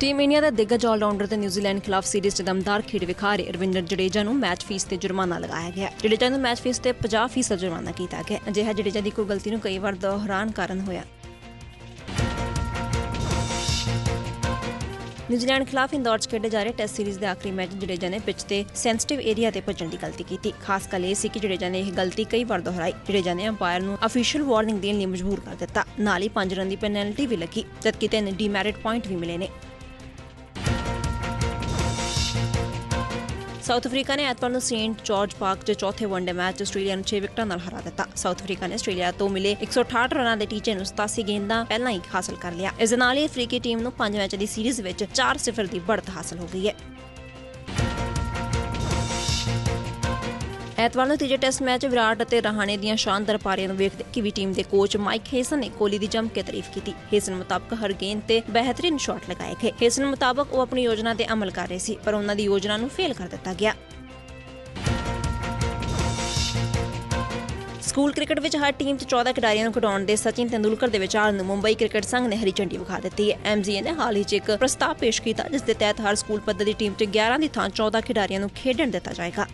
Team India ਦਾ ਦਿੱਗਜ allrounder ਤੇ ਨਿਊਜ਼ੀਲੈਂਡ ਖਿਲਾਫ ਸੀਰੀਜ਼ 'ਚ ਦਮਦਾਰ ਖੇਡ ਵਿਖਾ ਰਹੇ ਰਵਿੰਦਰ ਜਡੇਜਾ ਨੂੰ ਮੈਚ ਫੀਸ ਤੇ ਜੁਰਮਾਨਾ ਲਗਾਇਆ ਗਿਆ। ਜਡੇਜਾ ਨੂੰ ਮੈਚ ਫੀਸ ਤੇ 50% ਜੁਰਮਾਨਾ ਕੀਤਾ ਗਿਆ। ਅਜਿਹਾ ਜਡੇਜਾ ਦੀ ਕੋਈ ਗਲਤੀ ਨੂੰ ਕਈ ਵਾਰ ਦੁਹਰਾਨ ਕਾਰਨ ਹੋਇਆ। ਨਿਊਜ਼ੀਲੈਂਡ ਖਿਲਾਫ ਇੰਦੌਰ 'ਚ ਖੇਡੇ ਜਾ ਰਹੇ ਟੈਸਟ ਸੀਰੀਜ਼ ਦੇ ਆਖਰੀ ਮੈਚ 'ਚ ਜਡੇਜਾ ਨੇ ਪਿੱਚ ਤੇ ਸੈਂਸਿਟਿਵ ਏਰੀਆ ਤੇ ਭੱਜਣ ਦੀ ਗਲਤੀ ਕੀਤੀ। ਖਾਸ ਗੱਲ ਇਹ ਸੀ ਕਿ ਜਡੇਜਾ ਨੇ ਇਹ ਗਲਤੀ ਕਈ ਵਾਰ ਦੁਹਰਾਈ। ਜਡੇਜਾ ਨੇ ਅੰਪਾਇਰ ਨੂੰ ਅਫੀਸ਼ੀਅਲ ਵਾਰਨਿੰਗ ਦੇਣ ਲਈ ਮਜਬੂਰ ਕਰ ਦਿੱਤਾ। ਨਾਲ ਹੀ 5 ਰਨ ਦੀ ਪੈਨਲਟੀ ਵੀ ਲੱਗੀ, ਜਦਕਿ ਤਿੰਨ ਡੀਮੈਰਿਟ ਪੁਆਇੰਟ ਵੀ ਮਿਲੇ ਨੇ। ਸਾਊਥ ਅਫਰੀਕਾ ਨੇ ਐਤਵਾਰ ਨੂੰ ਸੇਂਟ ਜਾਰਜ ਪਾਰਕ 'ਚ ਚੌਥੇ ਵਨਡੇ ਮੈਚ ਆਸਟ੍ਰੇਲੀਆ ਨੂੰ 6 ਵਿਕਟਾਂ ਨਾਲ ਹਰਾ ਦਿੱਤਾ। ਸਾਊਥ ਅਫਰੀਕਾ ਨੇ ਆਸਟ੍ਰੇਲੀਆ ਤੋਂ ਮਿਲੇ 168 ਰਨਾਂ ਦੇ ਟੀਚੇ ਨੂੰ 87 ਗੇਂਦਾਂ ਪਹਿਲਾਂ ਹੀ ਹਾਸਲ ਕਰ ਲਿਆ। ਇਸ ਨਾਲ ਹੀ ਅਫਰੀਕੀ ਟੀਮ ਨੂੰ ਪੰਜ ਮੈਚ ਦੀ ਸੀਰੀਜ਼ ਵਿੱਚ 4-0 ਦੀ ਵੜਤ ਹਾਸਲ ਹੋ ਗਈ ਹੈ। ਐਤਵਾਰ ਨੂੰ ਤੀਜੇ ਟੈਸਟ ਮੈਚ ਵਿਰਾਟ ਅਤੇ ਰਹਾਣੇ ਦੀਆਂ ਸ਼ਾਨਦਾਰ ਪਾਰੀਆਂ ਨੂੰ ਵੇਖਦੇ ਕਿਵੀ ਟੀਮ ਦੇ ਕੋਚ ਮਾਈਕ ਹੇਸਨ ਨੇ ਕੋਹਲੀ ਦੀ ਜੰਮ ਕੇ ਤਾਰੀਫ ਕੀਤੀ। ਹੇਸਨ ਮੁਤਾਬਕ ਹਰ ਗੇਂਦ ਤੇ ਬਿਹਤਰੀਨ ਸ਼ਾਟ ਲਗਾਏ ਗਏ। ਹੇਸਨ ਮੁਤਾਬਕ ਉਹ ਆਪਣੀ ਯੋਜਨਾ ਤੇ ਅਮਲ ਕਰ ਰਹੇ ਸੀ, ਪਰ ਉਹਨਾਂ ਦੀ ਯੋਜਨਾ ਨੂੰ ਫੇਲ ਕਰ ਦਿੱਤਾ ਗਿਆ। ਸਕੂਲ ਕ੍ਰਿਕਟ ਵਿੱਚ ਹਰ ਟੀਮ 'ਚ 14 ਖਿਡਾਰੀਆਂ ਨੂੰ ਖਿਡਾਉਣ ਦੇ ਸਚਿਨ ਤੇਂਦੁਲਕਰ ਦੇ ਵਿਚਾਰ ਨੂੰ ਮੁੰਬਈ ਕ੍ਰਿਕਟ ਸੰਘ ਨੇ ਹਰੀ ਝੰਡੀ ਵਿਖਾ ਦਿੱਤੀ ਹੈ। ਐਮਜੀਏ ਨੇ ਹਾਲ ਹੀ 'ਚ ਇੱਕ ਪ੍ਰਸਤਾਵ ਪੇਸ਼ ਕੀਤਾ, ਜਿਸ ਦੇ ਤਹਿਤ ਹਰ ਸਕੂਲ ਪੱਧਰ ਦੀ ਟੀਮ 'ਚ 11 ਦੀ ਥਾਂ 14 ਖਿਡਾਰੀਆਂ ਨੂੰ ਖੇਡਣ ਦਿੱਤਾ ਜਾਏਗਾ।